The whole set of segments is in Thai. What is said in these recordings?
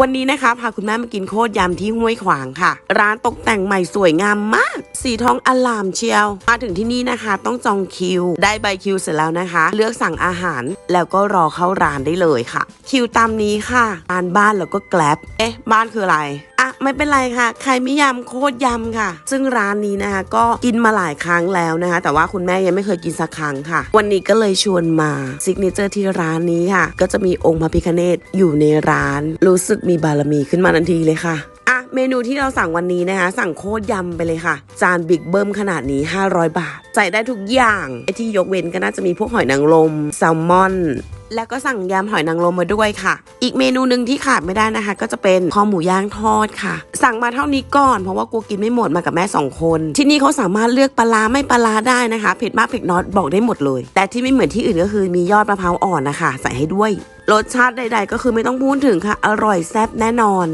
วันนี้นะคะพาคุณแม่มากินโคตรยำที่ห้วยขวางค่ะ ร้านตกแต่งใหม่สวยงามมากสีทองอลามเชียว มาถึงที่นี่นะคะ ต้องจองคิว ได้ใบคิวเสร็จแล้วนะคะ เลือกสั่งอาหารแล้วก็รอเข้าร้านได้เลยค่ะ คิวตามนี้ค่ะร้านบ้านแล้วก็แกลบเอ๊ะ บ้านคืออะไรอะไม่เป็นไรค่ะ ใครไม่ยำโคตรยำค่ะ ซึ่งร้านนี้นะคะ ก็กินมาหลายครั้งแล้วนะคะ แต่ว่าคุณแม่ยังไม่เคยกินสักครั้งค่ะ วันนี้ก็เลยชวนมาซิกเนเจอร์ที่ร้านนี้ค่ะ ก็จะมีองค์พระพิคเนตอยู่ในร้าน รู้สึกมีบารมีขึ้นมาทันทีเลยค่ะ เมนูที่เราสั่งวันนี้นะคะ สั่งโคตรยำไปเลยค่ะ จานบิ๊กเบิ้มขนาดนี้ 500 บาท ใส่ได้ทุกอย่างไอที่ยกเว้นก็น่าจะมีพวกหอยนางรมแซลมอนแล้วก็สั่งยำหอยนางรมมาด้วยค่ะ อีกเมนูหนึ่งที่ขาดไม่ได้นะคะ ก็จะเป็นคอหมูย่างทอดค่ะ สั่งมาเท่านี้ก่อนเพราะว่ากลัวกินไม่หมดมากับแม่สองคน ที่นี่เขาสามารถเลือกปลาไม่ปลาร้าได้นะคะ เผ็ดมากเผ็ดน้อยบอกได้หมดเลย แต่ที่ไม่เหมือนที่อื่นก็คือมียอดมะพร้าวอ่อนนะคะ ใส่ให้ด้วย รสชาติใด ๆ ก็คือไม่ต้องพูดถึงค่ะ อร่อยแซ่บแน่นอน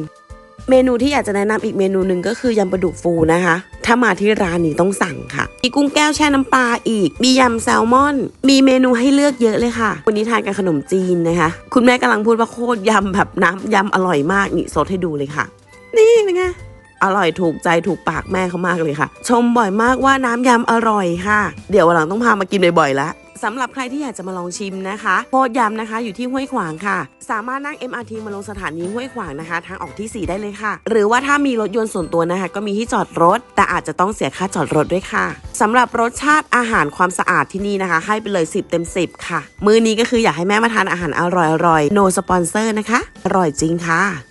เมนูที่อยากจะแนะนำอีกเมนูหนึ่งก็คือยำปลาดุกฟูนะคะ ถ้ามาที่ร้านนี้ต้องสั่งค่ะ มีกุ้งแก้วแช่น้ำปลาอีก มียำแซลมอน มีเมนูให้เลือกเยอะเลยค่ะ วันนี้ทานกับขนมจีนนะคะ คุณแม่กำลังพูดว่าโคตรยำแบบน้ำยำอร่อยมากนี่สดให้ดูเลยค่ะ นี่เป็นไงอร่อยถูกใจถูกปากแม่เขามากเลยค่ะ ชมบ่อยมากว่าน้ำยำอร่อยค่ะ เดี๋ยววันหลังต้องพามากินบ่อยๆแล้ว สำหรับใครที่อยากจะมาลองชิมนะคะโคตรยำนะคะ อยู่ที่ห้วยขวางค่ะ สามารถนั่ง MRT มาลงสถานีห้วยขวางนะคะ ทางออกที่ 4 ได้เลยค่ะ หรือว่าถ้ามีรถยนต์ส่วนตัวนะคะ ก็มีที่จอดรถ แต่อาจจะต้องเสียค่าจอดรถด้วยค่ะสำหรับรสชาติอาหารความสะอาดที่นี่นะคะ ให้ไปเลย 10 เต็ม 10 ค่ะ มื้อนี้ก็คืออยากให้แม่มาทานอาหารอร่อยๆ no sponsor นะคะ อร่อยจริงค่ะ